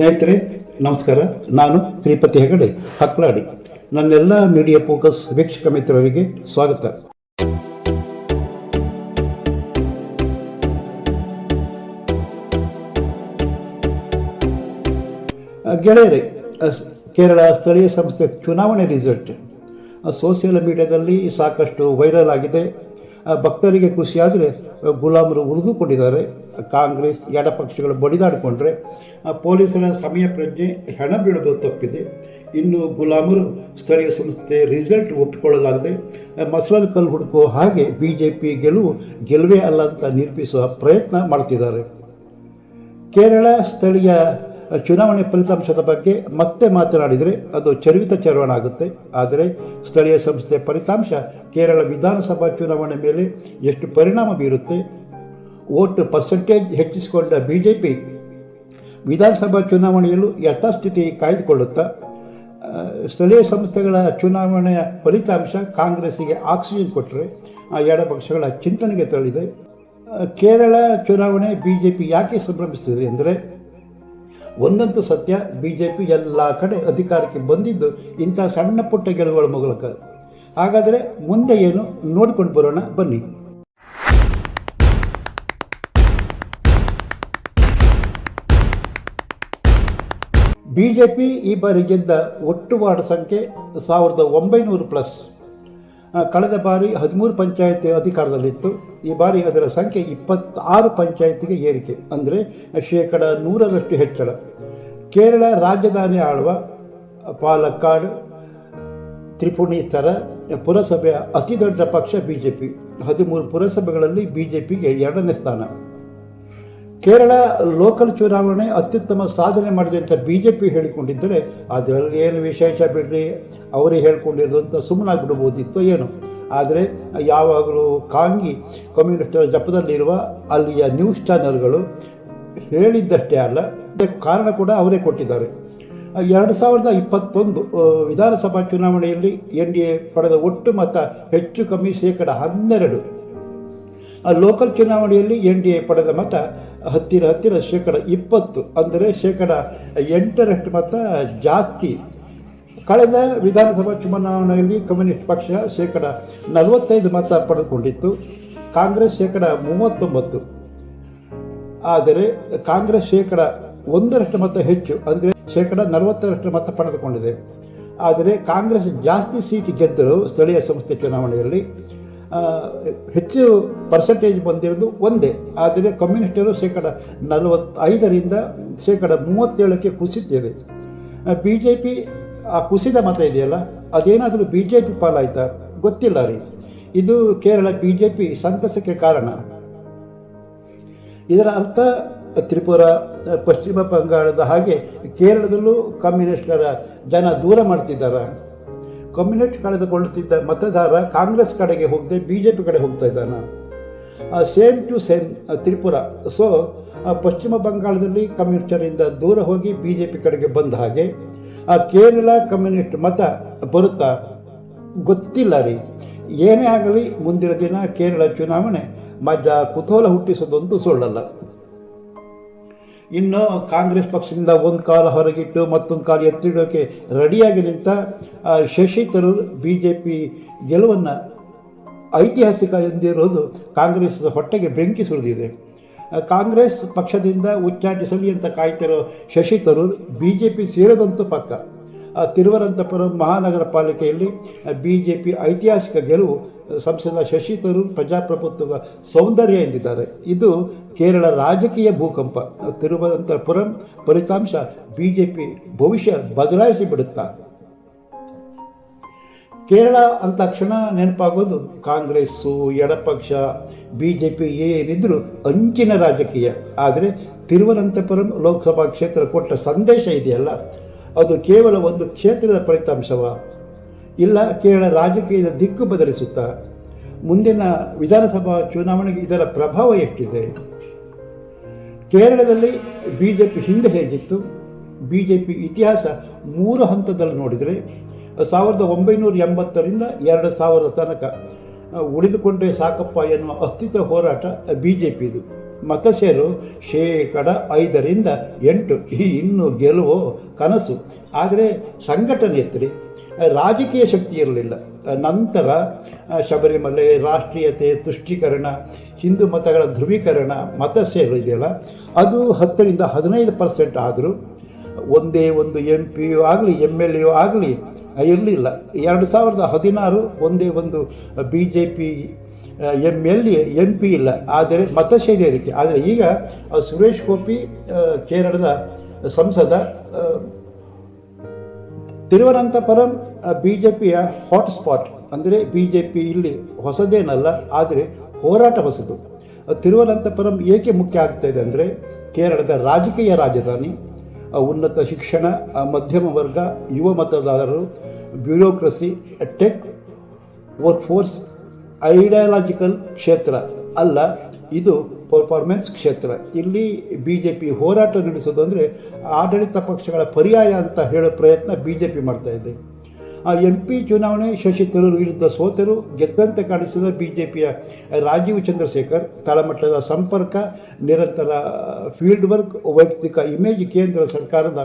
ಸ್ನೇಹಿತರೆ, ನಮಸ್ಕಾರ. ನಾನು ಶ್ರೀಪತಿ ಹೆಗಡೆ, ಹಕ್ಲಾಡಿ. ನನ್ನೆಲ್ಲ ಮೀಡಿಯಾ ಫೋಕಸ್ ವೀಕ್ಷಕ ಮಿತ್ರರಿಗೆ ಸ್ವಾಗತ. ಗೆಳೆಯರೆ ಕೇರಳ ಸ್ಥಳೀಯ ಸಂಸ್ಥೆ ಚುನಾವಣೆ ರಿಸಲ್ಟ್. ಸೋಷಿಯಲ್ ಮೀಡಿಯಾದಲ್ಲಿ ಸಾಕಷ್ಟು ವೈರಲ್ ಆಗಿದೆ. ಭಕ್ತರಿಗೆ ಖುಷಿಯಾದರೆ ಗುಲಾಮರು ಉಳಿದುಕೊಂಡಿದ್ದಾರೆ ಕಾಂಗ್ರೆಸ್ ಎಡಪಕ್ಷಗಳು ಬಡಿದಾಡಿಕೊಂಡ್ರೆ ಪೊಲೀಸರ ಸಮಯ ಪ್ರಜ್ಞೆ ಹೆಣ ಬೀಳೋದು ತಪ್ಪಿದೆ. ಇನ್ನು ಗುಲಾಮರು ಸ್ಥಳೀಯ ಸಂಸ್ಥೆ ರಿಸಲ್ಟ್ ಒಪ್ಪಿಕೊಳ್ಳಲಾಗದೆ ಮಸಲದ ಕಲ್ಲು ಹುಡುಕೋ ಹಾಗೆ ಬಿ ಜೆ ಪಿ ಗೆಲುವು ಗೆಲುವೇ ಅಲ್ಲ ಅಂತ ನಿರೂಪಿಸುವ ಪ್ರಯತ್ನ ಮಾಡ್ತಿದ್ದಾರೆ. ಕೇರಳ ಸ್ಥಳೀಯ ಚುನಾವಣೆ ಫಲಿತಾಂಶದ ಬಗ್ಗೆ ಮತ್ತೆ ಮಾತನಾಡಿದರೆ ಅದು ಚರಿವಿತ ಚರವಣ ಆಗುತ್ತೆ. ಆದರೆ ಸ್ಥಳೀಯ ಸಂಸ್ಥೆ ಫಲಿತಾಂಶ ಕೇರಳ ವಿಧಾನಸಭಾ ಚುನಾವಣೆ ಮೇಲೆ ಎಷ್ಟು ಪರಿಣಾಮ ಬೀರುತ್ತೆ ವೋಟ್ ಪರ್ಸೆಂಟೇಜ್ ಹೆಚ್ಚಿಸಿಕೊಂಡ ಬಿ ಜೆ ಪಿ ವಿಧಾನಸಭಾ ಚುನಾವಣೆಯಲ್ಲೂ ಯಥಾಸ್ಥಿತಿ ಕಾಯ್ದುಕೊಳ್ಳುತ್ತಾ ಸ್ಥಳೀಯ ಸಂಸ್ಥೆಗಳ ಚುನಾವಣೆಯ ಫಲಿತಾಂಶ ಕಾಂಗ್ರೆಸ್ಸಿಗೆ ಆಕ್ಸಿಜನ್ ಕೊಟ್ಟರೆ ಆ ಎಡಪಕ್ಷಗಳ ಚಿಂತನೆಗೆ ತಳ್ಳಿದೆ ಕೇರಳ ಚುನಾವಣೆ ಬಿ ಜೆ ಪಿ ಯಾಕೆ ಸಂಭ್ರಮಿಸ್ತಿದೆ ಅಂದರೆ ಒಂದಂತೂ ಸತ್ಯ ಬಿ ಜೆ ಪಿ ಎಲ್ಲ ಕಡೆ ಅಧಿಕಾರಕ್ಕೆ ಬಂದಿದ್ದು ಇಂಥ ಸಣ್ಣ ಪುಟ್ಟ ಗೆಲುವುಗಳ ಮೂಲಕ. ಹಾಗಾದರೆ ಮುಂದೆ ಏನು ನೋಡಿಕೊಂಡು ಬರೋಣ ಬನ್ನಿ. ಬಿ ಜೆ ಪಿ ಈ ಬಾರಿ ಗೆದ್ದ ಒಟ್ಟು ವಾರ್ಡ್ ಸಂಖ್ಯೆ ಸಾವಿರದ ಒಂಬೈನೂರು ಪ್ಲಸ್. ಕಳೆದ ಬಾರಿ ಹದಿಮೂರು ಪಂಚಾಯತ್ ಅಧಿಕಾರದಲ್ಲಿತ್ತು. ಈ ಬಾರಿ ಅದರ ಸಂಖ್ಯೆ ಇಪ್ಪತ್ತಾರು ಪಂಚಾಯತಿಗೆ ಏರಿಕೆ, ಅಂದರೆ ಶೇಕಡ ನೂರರಷ್ಟು ಹೆಚ್ಚಳ. ಕೇರಳ ರಾಜಧಾನಿ ಆಳುವ ಪಾಲಕ್ಕಾಡ್ ತ್ರಿಪುಣಿತರ ಪುರಸಭೆಯ ಅತಿದೊಡ್ಡ ಪಕ್ಷ ಬಿ ಜೆ ಪಿ ಹದಿಮೂರು ಪುರಸಭೆಗಳಲ್ಲಿ ಬಿ ಜೆ ಪಿಗೆ ಎರಡನೇ ಸ್ಥಾನ. ಕೇರಳ ಲೋಕಲ್ ಚುನಾವಣೆ ಅತ್ಯುತ್ತಮ ಸಾಧನೆ ಮಾಡಿದೆ ಅಂತ ಬಿ ಜೆ ಪಿ ಹೇಳಿಕೊಂಡಿದ್ದರೆ ಅದರಲ್ಲಿ ಏನು ವಿಶೇಷ ಬಿಡ್ರಿ? ಅವರೇ ಹೇಳ್ಕೊಂಡಿರೋದು ಅಂತ ಸುಮ್ಮನಾಗ್ಬಿಡ್ಬೋದಿತ್ತು ಏನು. ಆದರೆ ಯಾವಾಗಲೂ ಕಾಂಗಿ ಕಮ್ಯುನಿಸ್ಟರ ಜಪದಲ್ಲಿರುವ ಅಲ್ಲಿಯ ನ್ಯೂಸ್ ಚಾನೆಲ್ಗಳು ಹೇಳಿದ್ದಷ್ಟೇ ಅಲ್ಲ ಕಾರಣ ಕೂಡ ಅವರೇ ಕೊಟ್ಟಿದ್ದಾರೆ. ಎರಡು ಸಾವಿರದ ಇಪ್ಪತ್ತೊಂದು ವಿಧಾನಸಭಾ ಚುನಾವಣೆಯಲ್ಲಿ ಎನ್ ಡಿ ಎ ಪಡೆದ ಒಟ್ಟು ಮತ ಹೆಚ್ಚು ಕಮ್ಮಿ ಶೇಕಡ ಹನ್ನೆರಡು. ಲೋಕಲ್ ಚುನಾವಣೆಯಲ್ಲಿ ಎನ್ ಡಿ ಎ ಪಡೆದ ಮತ ಹತ್ತಿರ ಹತ್ತಿರ ಶೇಕಡ ಇಪ್ಪತ್ತು ಅಂದರೆ ಶೇಕಡ ಎಂಟರಷ್ಟು ಮತ ಜಾಸ್ತಿ. ಕಳೆದ ವಿಧಾನಸಭಾ ಚುನಾವಣೆಯಲ್ಲಿ ಕಮ್ಯುನಿಸ್ಟ್ ಪಕ್ಷ ಶೇಕಡ ನಲವತ್ತೈದು ಮತ ಪಡೆದುಕೊಂಡಿತ್ತು. ಕಾಂಗ್ರೆಸ್ ಶೇಕಡ ಮೂವತ್ತೊಂಬತ್ತು. ಆದರೆ ಕಾಂಗ್ರೆಸ್ ಶೇಕಡ ಒಂದರಷ್ಟು ಮತ ಹೆಚ್ಚು ಅಂದರೆ ಶೇಕಡ ನಲವತ್ತರಷ್ಟು ಮತ ಪಡೆದುಕೊಂಡಿದೆ. ಆದರೆ ಕಾಂಗ್ರೆಸ್ ಜಾಸ್ತಿ ಸೀಟ್ ಗೆದ್ದರು ಸ್ಥಳೀಯ ಸಂಸ್ಥೆ ಚುನಾವಣೆಯಲ್ಲಿ. ಹೆಚ್ಚು ಪರ್ಸೆಂಟೇಜ್ ಬಂದಿರೋದು ಒಂದೇ. ಆದರೆ ಕಮ್ಯುನಿಸ್ಟರು ಶೇಕಡ ನಲವತ್ತೈದರಿಂದ ಶೇಕಡ ಮೂವತ್ತೇಳಕ್ಕೆ ಕುಸಿತಿದೆ. ಬಿ ಜೆ ಪಿ ಆ, ಕುಸಿದ ಮತ ಇದೆಯಲ್ಲ, ಅದೇನಾದರೂ ಬಿ ಜೆ ಪಿ ಪಾಲಾಯ್ತಾ? ಗೊತ್ತಿಲ್ಲ ರೀ. ಇದು ಕೇರಳ ಬಿ ಜೆ ಪಿ ಸಂತಸಕ್ಕೆ ಕಾರಣ. ಇದರ ಅರ್ಥ, ತ್ರಿಪುರ, ಪಶ್ಚಿಮ ಬಂಗಾಳದ ಹಾಗೆ ಕೇರಳದಲ್ಲೂ ಕಮ್ಯುನಿಸ್ಟರ ಜನ ದೂರ ಮಾಡ್ತಿದ್ದಾರೆ? ಕಮ್ಯುನಿಸ್ಟ್ ಕಳೆದುಕೊಳ್ಳುತ್ತಿದ್ದ ಮತದಾರ ಕಾಂಗ್ರೆಸ್ ಕಡೆಗೆ ಹೋಗದೆ ಬಿ ಜೆ ಪಿ ಕಡೆ ಹೋಗ್ತಾ ಇದ್ದಾನೆ. Same to same Tripura. So ಪಶ್ಚಿಮ ಬಂಗಾಳದಲ್ಲಿ ಕಮ್ಯುನಿಸ್ಟರಿಂದ ದೂರ ಹೋಗಿ ಬಿ ಜೆ ಪಿ ಕಡೆಗೆ ಬಂದ ಹಾಗೆ, ಆ, ಕೇರಳ ಕಮ್ಯುನಿಸ್ಟ್ ಮತ ಬರುತ್ತಾ? ಗೊತ್ತಿಲ್ಲ ರೀ. ಏನೇ ಆಗಲಿ ಮುಂದಿನ ದಿನ ಕೇರಳ ಚುನಾವಣೆ, ಮಜಾ ಕುತೂಹಲ ಹುಟ್ಟಿಸೋದೊಂದು ಸುಳ್ಳಲ್ಲ. ಇನ್ನು ಕಾಂಗ್ರೆಸ್ ಪಕ್ಷದಿಂದ ಒಂದು ಕಾಲ ಹೊರಗಿಟ್ಟು ಮತ್ತೊಂದು ಕಾಲ ಎತ್ತಿಡೋಕೆ ರೆಡಿಯಾಗಿ ನಿಂತ Shashi Tharoor B J P ಗೆಲುವನ್ನು ಐತಿಹಾಸಿಕ ಎಂದಿರೋದು ಕಾಂಗ್ರೆಸ್ ಹೊಟ್ಟೆಗೆ ಬೆಂಕಿ ಸುರಿದಿದೆ. ಕಾಂಗ್ರೆಸ್ ಪಕ್ಷದಿಂದ ಉಚ್ಚಾಟಿಸಲಿ ಅಂತ ಕಾಯ್ತಿರೋ Shashi Tharoor B J P ಸೇರೋದಂತೂ ಪಕ್ಕ. ತಿರುವನಂತಪುರಂ ಮಹಾನಗರ ಪಾಲಿಕೆಯಲ್ಲಿ ಬಿ ಜೆ ಪಿ ಐತಿಹಾಸಿಕ ಗೆಲುವು ಸಂಸದ ಶಶಿ ತರೂರ್ ಪ್ರಜಾಪ್ರಭುತ್ವದ ಸೌಂದರ್ಯ ಎಂದಿದ್ದಾರೆ ಇದು ಕೇರಳ ರಾಜಕೀಯ ಭೂಕಂಪ, ತಿರುವನಂತಪುರಂ ಫಲಿತಾಂಶ ಬಿ ಜೆ ಪಿ ಭವಿಷ್ಯ ಬದಲಾಯಿಸಿ ಬಿಡುತ್ತಾ ಕೇರಳ ಅಂತ ಕ್ಷಣ ನೆನಪಾಗೋದು ಕಾಂಗ್ರೆಸ್ಸು, ಎಡಪಕ್ಷ ಬಿ ಜೆ ಪಿ ಏನಿದ್ರು ಅಂಚಿನ ರಾಜಕೀಯ. ಆದರೆ ತಿರುವನಂತಪುರಂ ಲೋಕಸಭಾ ಕ್ಷೇತ್ರ ಕೊಟ್ಟ ಸಂದೇಶ ಇದೆಯಲ್ಲ, ಅದು ಕೇವಲ ಒಂದು ಕ್ಷೇತ್ರದ ಫಲಿತಾಂಶವ? ಇಲ್ಲ, ಕೇರಳ ರಾಜಕೀಯದ ದಿಕ್ಕು ಬದಲಿಸುತ್ತಾ ಮುಂದಿನ ವಿಧಾನಸಭಾ ಚುನಾವಣೆಗೆ ಇದರ ಪ್ರಭಾವ ಎಷ್ಟಿದೆ? ಕೇರಳದಲ್ಲಿ ಬಿ ಜೆ ಪಿ ಹಿಂದೆ ಹೇಗಿತ್ತು? ಬಿ ಜೆ ಪಿ ಇತಿಹಾಸ ಮೂರು ಹಂತದಲ್ಲಿ ನೋಡಿದರೆ, ಸಾವಿರದ ಒಂಬೈನೂರ ಎಂಬತ್ತರಿಂದ ಎರಡು ಸಾವಿರದ ತನಕ ಉಳಿದುಕೊಂಡೇ ಸಾಕಪ್ಪ ಎನ್ನುವ ಅಸ್ತಿತ್ವ ಹೋರಾಟ ಬಿ ಜೆ ಪಿದು ಮತ ಸೇರು ಶೇಕಡ ಐದರಿಂದ ಎಂಟು, ಈ ಇನ್ನು ಗೆಲುವು ಕನಸು. ಆದರೆ ಸಂಘಟನೆ ಎತ್ತರಿ ರಾಜಕೀಯ ಶಕ್ತಿ ಇರಲಿಲ್ಲ. ನಂತರ ಶಬರಿಮಲೆ, ರಾಷ್ಟ್ರೀಯತೆ, ತುಷ್ಟೀಕರಣ, ಹಿಂದೂ ಮತಗಳ ಧ್ರುವೀಕರಣ, ಮತ ಸೇರು ಇದೆಯಲ್ಲ, ಅದು ಹತ್ತರಿಂದ ಹದಿನೈದು ಪರ್ಸೆಂಟ್ ಆದರೂ ಒಂದೇ ಒಂದು ಎಂ ಪಿ ಯು ಆಗಲಿ ಎಂ ಎಲ್ ಎ ಆಗಲಿ ಇರಲಿಲ್ಲ. ಎರಡು ಸಾವಿರದ ಹದಿನಾರು ಒಂದೇ ಒಂದು B J P M L A, M P ಇಲ್ಲ. ಆದರೆ ಮತ ಸೇರಿಕೆ ಆದರೆ ಈಗ ಸುರೇಶ್ ಗೋಪಿ ಕೇರಳದ ಸಂಸದ ತಿರುವನಂತಪುರಂ ಬಿ ಜೆ ಪಿಯ ಹಾಟ್ಸ್ಪಾಟ್ ಅಂದರೆ ಬಿ ಜೆ ಪಿ ಇಲ್ಲಿ ಹೊಸದೇನಲ್ಲ, ಆದರೆ ಹೋರಾಟ ಹೊಸದು. ತಿರುವನಂತಪುರಂ ಏಕೆ ಮುಖ್ಯ ಆಗ್ತಾ ಇದೆ ಅಂದರೆ, ಕೇರಳದ ರಾಜಕೀಯ ರಾಜಧಾನಿ ಉನ್ನತ ಶಿಕ್ಷಣ ಮಧ್ಯಮ ವರ್ಗ, ಯುವ ಮತದಾರರು, ಬ್ಯೂರೋಕ್ರಸಿ ಟೆಕ್ ವರ್ಕ್ಫೋರ್ಸ್ ಐಡಿಯಾಲಜಿಕಲ್ ಕ್ಷೇತ್ರ ಅಲ್ಲ, ಇದು ಪರ್ಫಾರ್ಮೆನ್ಸ್ ಕ್ಷೇತ್ರ. ಇಲ್ಲಿ ಬಿ ಜೆ ಪಿ ಹೋರಾಟ ನಡೆಸೋದು ಅಂದರೆ ಆಡಳಿತ ಪಕ್ಷಗಳ ಪರ್ಯಾಯ ಅಂತ ಹೇಳೋ ಪ್ರಯತ್ನ ಬಿ ಜೆ ಪಿ ಮಾಡ್ತಾ ಇದೆ. ಆ ಎಂ ಪಿ ಚುನಾವಣೆ ಶಶಿ ತರೂರ್ ವಿರುದ್ಧ ಸೋತರು, ಗೆದ್ದಂತೆ ಕಾಣಿಸಿದ ಬಿ ಜೆ ಪಿಯ ರಾಜೀವ್ ಚಂದ್ರಶೇಖರ್, ತಳಮಟ್ಟದ ಸಂಪರ್ಕ, ನಿರಂತರ ಫೀಲ್ಡ್ ವರ್ಕ್ ವೈಯಕ್ತಿಕ ಇಮೇಜ್ ಕೇಂದ್ರ ಸರ್ಕಾರದ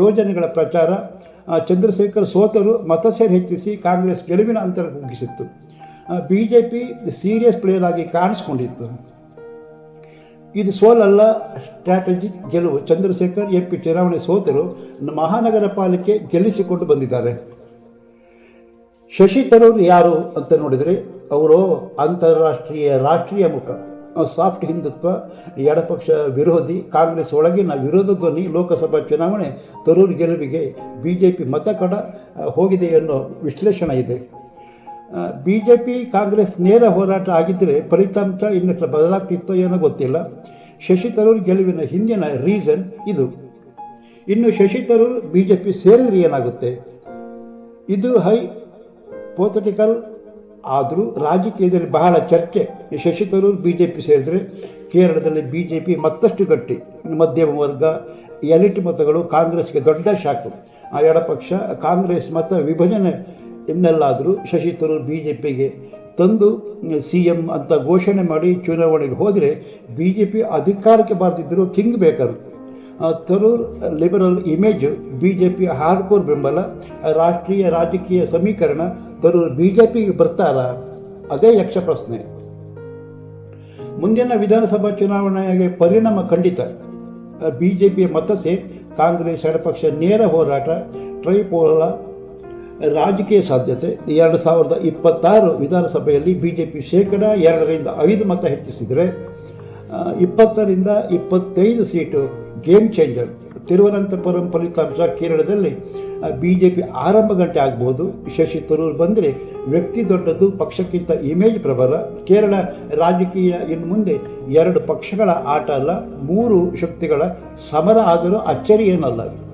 ಯೋಜನೆಗಳ ಪ್ರಚಾರ ಚಂದ್ರಶೇಖರ್ ಸೋತರು ಮತಸೇರ್ ಹೆಚ್ಚಿಸಿ ಕಾಂಗ್ರೆಸ್ ಗೆಲುವಿನ ಅಂತರ ಕುಗ್ಗಿಸಿತ್ತು. B J P serious player ಆಗಿ ಕಾಣಿಸ್ಕೊಂಡಿತ್ತು. ಇದು ಸೋಲಲ್ಲ ಸ್ಟ್ರಾಟಜಿಕ್ ಗೆಲುವು. ಚಂದ್ರಶೇಖರ್, ಎಂ ಪಿ ಚುನಾವಣೆ ಸೋತರು ಮಹಾನಗರ ಪಾಲಿಕೆ ಗೆಲ್ಲಿಸಿಕೊಂಡು ಬಂದಿದ್ದಾರೆ. ಶಶಿ ತರೂರ್ ಯಾರು ಅಂತ ನೋಡಿದರೆ ಅವರು ಅಂತಾರಾಷ್ಟ್ರೀಯ ರಾಷ್ಟ್ರೀಯ ಮುಖ, ಸಾಫ್ಟ್ ಹಿಂದುತ್ವ, ಎಡಪಕ್ಷ ವಿರೋಧಿ, ಕಾಂಗ್ರೆಸ್ ಒಳಗಿನ ವಿರೋಧ ಧ್ವನಿ, ಲೋಕಸಭಾ ಚುನಾವಣೆ, ತರೂರ್ ಗೆಲುವಿಗೆ ಬಿ ಜೆ ಪಿ ಮತ ಕಡ ಹೋಗಿದೆ ಅನ್ನೋ ವಿಶ್ಲೇಷಣೆ ಇದೆ. ಬಿ ಜೆ ಪಿ ಕಾಂಗ್ರೆಸ್ ನೇರ ಹೋರಾಟ ಆಗಿದ್ದರೆ ಫಲಿತಾಂಶ ಇನ್ನಷ್ಟು ಬದಲಾಗ್ತಿತ್ತೋ ಏನೋ ಗೊತ್ತಿಲ್ಲ. ಶಶಿ ತರೂರ್ ಗೆಲುವಿನ ಹಿಂದಿನ ರೀಸನ್ ಇದು. ಇನ್ನು Shashi Tharoor B J P ಸೇರಿದ್ರೆ ಏನಾಗುತ್ತೆ? ಇದು ಹೈ ಪೋಥಟಿಕಲ್ ಆದರೂ ರಾಜಕೀಯದಲ್ಲಿ ಬಹಳ ಚರ್ಚೆ. Shashi Tharoor B J P ಸೇರಿದರೆ ಕೇರಳದಲ್ಲಿ ಬಿ ಜೆ ಪಿ ಮತ್ತಷ್ಟು ಗಟ್ಟಿ. ಮಧ್ಯಮ ವರ್ಗ, ಎಲಿಟ್ ಮತಗಳು ಕಾಂಗ್ರೆಸ್ಗೆ ದೊಡ್ಡ ಶಾಕು ಆ ಎಡಪಕ್ಷ ಕಾಂಗ್ರೆಸ್ ಮತ ವಿಭಜನೆ ಇನ್ನೆಲ್ಲಾದರೂ ಶಶಿ ತರೂರ್ ಬಿ ಜೆ ಪಿಗೆ ತಂದು ಸಿ ಎಂ ಅಂತ ಘೋಷಣೆ ಮಾಡಿ ಚುನಾವಣೆಗೆ ಹೋದರೆ ಬಿ ಜೆ ಪಿ ಅಧಿಕಾರಕ್ಕೆ ಬಾರ್ದಿದ್ದರು kingmaker Tharoor liberal image B J P hardcore ಬೆಂಬಲ, ರಾಷ್ಟ್ರೀಯ ರಾಜಕೀಯ ಸಮೀಕರಣ, ತರೂರ್ ಬಿ ಜೆ ಪಿಗೆ ಬರ್ತಾರಾ? ಅದೇ ಯಕ್ಷ ಪ್ರಶ್ನೆ. ಮುಂದಿನ ವಿಧಾನಸಭಾ ಚುನಾವಣೆಗೆ ಪರಿಣಾಮ ಖಂಡಿತ. ಬಿ ಜೆ ಪಿಯ ಮತಸೆ ಕಾಂಗ್ರೆಸ್ ಎಡಪಕ್ಷ ನೇರ ಹೋರಾಟ, ಟ್ರೈಪೋಲ ರಾಜಕೀಯ ಸಾಧ್ಯತೆ. ಎರಡು ಸಾವಿರದ ಇಪ್ಪತ್ತಾರು ವಿಧಾನಸಭೆಯಲ್ಲಿ ಬಿ ಜೆ ಪಿ ಶೇಕಡ ಎರಡರಿಂದ ಐದು ಮತ ಹೆಚ್ಚಿಸಿದರೆ ಇಪ್ಪತ್ತರಿಂದ ಇಪ್ಪತ್ತೈದು ಸೀಟು ಗೇಮ್ ಚೇಂಜರ್. ತಿರುವನಂತಪುರಂ ಫಲಿತಾಂಶ ಕೇರಳದಲ್ಲಿ ಬಿ ಜೆ ಪಿ ಆರಂಭ ಗಂಟೆ ಆಗ್ಬೋದು. ಶಶಿ ತರೂರ್ ಬಂದರೆ ವ್ಯಕ್ತಿ ದೊಡ್ಡದು, ಪಕ್ಷಕ್ಕಿಂತ ಇಮೇಜ್ ಪ್ರಬಲ. ಕೇರಳ ರಾಜಕೀಯ ಇನ್ನು ಮುಂದೆ ಎರಡು ಪಕ್ಷಗಳ ಆಟ ಅಲ್ಲ, ಮೂರು ಶಕ್ತಿಗಳ ಸಮರ ಆದರೂ ಅಚ್ಚರಿ ಏನಲ್ಲ.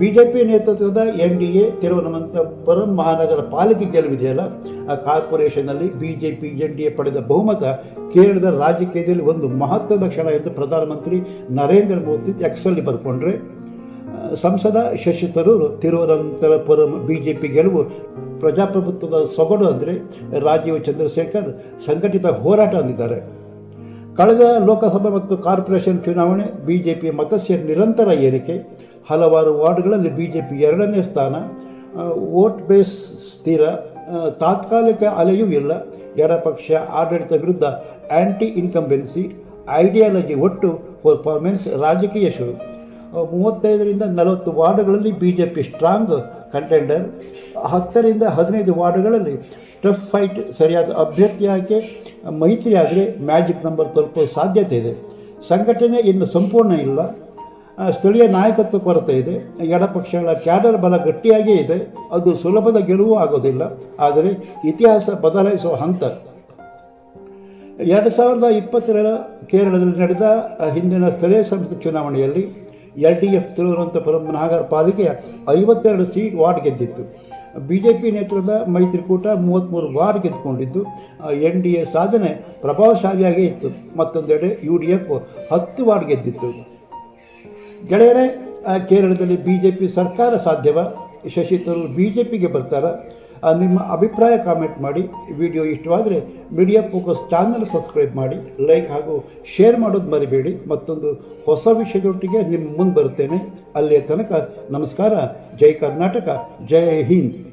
ಬಿಜೆಪಿ ನೇತೃತ್ವದ ಎನ್ ಡಿ ಎ ತಿರುವನಂತಪುರಂ ಮಹಾನಗರ ಪಾಲಿಕೆ ಗೆಲುವಿದೆಯಲ್ಲ ಆ ಕಾರ್ಪೊರೇಷನ್ನಲ್ಲಿ ಬಿಜೆಪಿ ಎನ್ ಡಿ ಎ ಪಡೆದ ಬಹುಮತ ಕೇರಳದ ರಾಜಕೀಯದಲ್ಲಿ ಒಂದು ಮಹತ್ವದ ಕ್ಷಣ ಎಂದು ಪ್ರಧಾನಮಂತ್ರಿ ನರೇಂದ್ರ ಮೋದಿ ಎಕ್ಸಲ್ಲಿ ಬರ್ಕೊಂಡ್ರೆ ಸಂಸದ ಶಶಿ ತರೂರ್ ತಿರುವನಂತಪುರಂ ಬಿಜೆಪಿ ಗೆಲುವು ಪ್ರಜಾಪ್ರಭುತ್ವದ ಸೊಗಡು ಅಂದರೆ ರಾಜೀವ್ ಚಂದ್ರಶೇಖರ್ ಸಂಘಟಿತ ಹೋರಾಟ ಅಂದಿದ್ದಾರೆ. ಕಳೆದ ಲೋಕಸಭೆ ಮತ್ತು ಕಾರ್ಪೊರೇಷನ್ ಚುನಾವಣೆ ಬಿಜೆಪಿಯ ಮತಸ್ಯ ನಿರಂತರ ಏರಿಕೆ, ಹಲವಾರು ವಾರ್ಡ್ಗಳಲ್ಲಿ ಬಿಜೆಪಿ ಎರಡನೇ ಸ್ಥಾನ ವೋಟ್ ಬೇಸ್ ಸ್ಥಿರ ತಾತ್ಕಾಲಿಕ ಅಲೆಯೂ ಇಲ್ಲ. ಎಡಪಕ್ಷ ಆಡಳಿತ ವಿರುದ್ಧ ಆ್ಯಂಟಿ ಇನ್ಕಂಬೆನ್ಸಿ ಐಡಿಯಾಲಜಿ ಒಟ್ಟು ಪರ್ಫಾರ್ಮೆನ್ಸ್ ರಾಜಕೀಯ ಶುರು. ಮೂವತ್ತೈದರಿಂದ ನಲವತ್ತು ವಾರ್ಡ್ಗಳಲ್ಲಿ B J P strong contender ಹತ್ತರಿಂದ ಹದಿನೈದು ವಾರ್ಡ್ಗಳಲ್ಲಿ ಟಫ್ ಫೈಟ್, ಸರಿಯಾದ ಅಭ್ಯರ್ಥಿ ಆಯ್ಕೆ, ಮೈತ್ರಿ ಆದರೆ ಮ್ಯಾಜಿಕ್ ನಂಬರ್ ತಲುಪೋ ಸಾಧ್ಯತೆ ಇದೆ. ಸಂಘಟನೆ ಇನ್ನು ಸಂಪೂರ್ಣ ಇಲ್ಲ. ಸ್ಥಳೀಯ ನಾಯಕತ್ವ ಕೊರತೆ ಇದೆ. ಎಡಪಕ್ಷಗಳ ಕ್ಯಾಡರ್ ಬಲ ಗಟ್ಟಿಯಾಗೇ ಇದೆ. ಅದು ಸುಲಭದ ಗೆಲುವು ಆಗೋದಿಲ್ಲ. ಆದರೆ ಇತಿಹಾಸ ಬದಲಾಯಿಸುವ ಹಂತ. ಎರಡು ಸಾವಿರದ ಇಪ್ಪತ್ತರ ಕೇರಳದಲ್ಲಿ ನಡೆದ ಹಿಂದಿನ ಸ್ಥಳೀಯ ಸಂಸ್ಥೆ ಚುನಾವಣೆಯಲ್ಲಿ ಎಲ್ ಡಿ ಎಫ್ ತಿರುವನಂತಪುರಂ ನಗರ ಪಾಲಿಕೆಯ ಐವತ್ತೆರಡು ಸೀಟ್ ವಾರ್ಡ್ ಗೆದ್ದಿತ್ತು. ಬಿ ಜೆ ಪಿ ನೇತೃತ್ವದ ಮೈತ್ರಿಕೂಟ ಮೂವತ್ತ್ಮೂರು ವಾರ್ಡ್ ಗೆದ್ದುಕೊಂಡಿದ್ದು ಎನ್ ಡಿ ಎ ಸಾಧನೆ ಪ್ರಭಾವಶಾಲಿಯಾಗೇ ಇತ್ತು. ಮತ್ತೊಂದೆಡೆ ಯು ಡಿ ಎಫ್ ಹತ್ತು ವಾರ್ಡ್ ಗೆದ್ದಿತ್ತು. ಗೆಳೆಯರೇ ಕೇರಳದಲ್ಲಿ ಬಿ ಜೆ ಪಿ ಸರ್ಕಾರ ಸಾಧ್ಯವ? ಶಶಿ ತರೂರ್ ಬಿ ಜೆ ಪಿಗೆ ಬರ್ತಾರ? ನಿಮ್ಮ ಅಭಿಪ್ರಾಯ ಕಾಮೆಂಟ್ ಮಾಡಿ. ವಿಡಿಯೋ ಇಷ್ಟವಾದರೆ ಮೀಡಿಯಾ ಫೋಕಸ್ ಚಾನಲ್ ಸಬ್ಸ್ಕ್ರೈಬ್ ಮಾಡಿ ಲೈಕ್ ಹಾಗೂ ಶೇರ್ ಮಾಡೋದು ಮರಿಬೇಡಿ. ಮತ್ತೊಂದು ಹೊಸ ವಿಷಯದೊಟ್ಟಿಗೆ ನಿಮ್ಮ ಮುಂದೆ ಬರುತ್ತೇನೆ. ಅಲ್ಲಿಯ ತನಕ ನಮಸ್ಕಾರ. ಜೈ ಕರ್ನಾಟಕ. ಜೈ ಹಿಂದ್.